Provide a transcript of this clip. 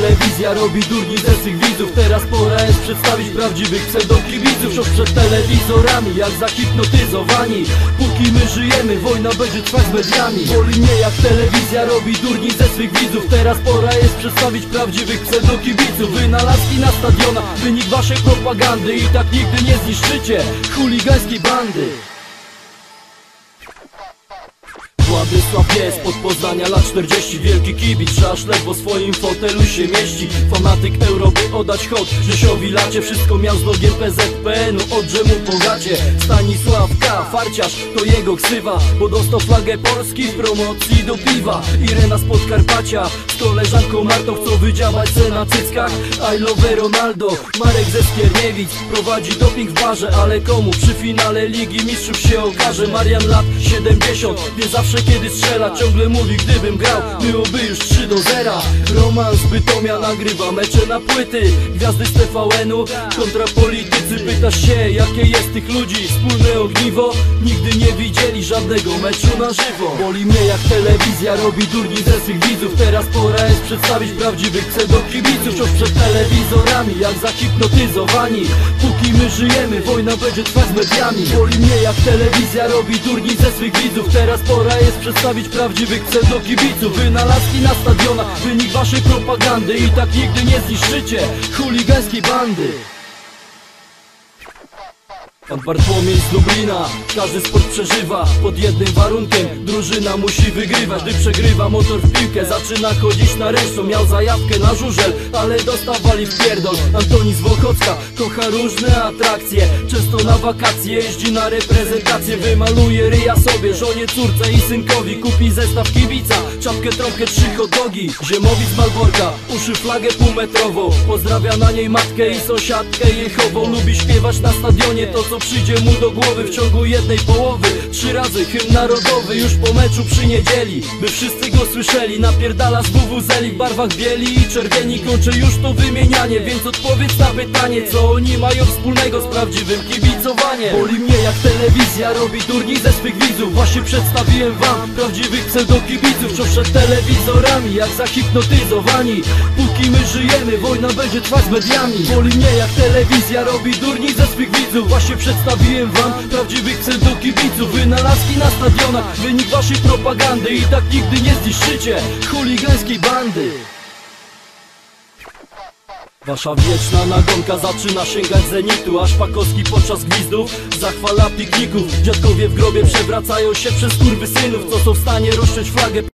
telewizja robi durni ze swych widzów. Teraz pora jest przedstawić prawdziwych pseudokibiców. Wciąż przed telewizorami, jak zahipnotyzowani. Póki my żyjemy, wojna będzie trwać z mediami. Boli mnie jak telewizja robi durni ze swych widzów. Teraz pora jest przedstawić prawdziwych pseudokibiców. Wynalazki na stadionach, wynik waszej propagandy. I tak nigdy nie zniszczycie chuligańskiej bandy Władysław jest pod Poznania lat 40 Wielki kibic, ledwo w swoim fotelu się mieści. Fanatyk euro by oddać hołd Rzesiowi lacie Wszystko miał z logiem PZPN-u Odrze mu pogacie Stanisław K. Farciarz to jego ksywa Bo dostał flagę Polski w promocji do piwa. Irena z Podkarpacia Z koleżanką Martą chcą wydziałać se na cyckach. I love Ronaldo Marek ze Skierniewic Prowadzi doping w barze Ale komu? Przy finale Ligi Mistrzów się okaże Marian lat 70 Wie zawsze kiedy strzela Ciągle mówi gdybym grał Byłoby już 3 do 0 Roman z Bytomia nagrywa mecze na płyty. Gwiazdy z TVN-u kontra politycy Pytasz się jakie jest tych ludzi? Wspólne ogniwo Nigdy nie widzieli żadnego meczu na żywo. Boli mnie jak telewizja robi durni ze swych widzów. Teraz pora jest przedstawić prawdziwych pseudokibiców. Wciąż przed telewizorami jak zahipnotyzowani. Póki my żyjemy wojna będzie trwać z mediami. Boli mnie jak telewizja robi durni ze swych widzów. Teraz pora jest przedstawić prawdziwych pseudokibiców Wynalazki na stadionach, wynik waszej propagandy I tak nigdy nie zniszczycie chuligańskiej bandy Pan Bartłomiej z Lublina Każdy sport przeżywa. Pod jednym warunkiem Drużyna musi wygrywać, gdy przegrywa motor w piłkę Zaczyna chodzić na ręczną, miał zajawkę na żużel Ale dostawali w pierdol. Antoni z Wochocka kocha różne atrakcje. Często na wakacje jeździ na reprezentację. Wymaluje ryja sobie, żonie, córce i synkowi. Kupi zestaw kibica, czapkę, trąbkę, trzy hot dogi Ziemowi z Malborka, uszy flagę półmetrową. Pozdrawia na niej matkę i sąsiadkę Jechową. Lubi śpiewać na stadionie to co przyjdzie mu do głowy w ciągu jednej połowy. Trzy razy hymn narodowy już po meczu przy niedzieli By wszyscy go słyszeli. Napierdala z WWZeli w barwach bieli i czerwieni Kończę już to wymienianie Więc odpowiedz na pytanie Co oni mają wspólnego z prawdziwym kibicowaniem? Boli mnie jak telewizja robi durni ze swych widzów. Właśnie przedstawiłem wam prawdziwych pseudokibiców Wciąż przed telewizorami jak zahipnotyzowani. Póki my żyjemy wojna będzie trwać z mediami. Boli mnie jak telewizja robi durni ze swych widzów. Właśnie przedstawiłem wam prawdziwych pseudokibiców Wynalazki na stadionach, wynik waszej propagandy I tak nigdy nie zniszczycie chuligańskiej bandy. Wasza wieczna nagonka zaczyna sięgać zenitu Aż Pakowski podczas gwizdów zachwala pikników. Dziadkowie w grobie przewracają się przez kurwy synów Co są w stanie rozciąć flagę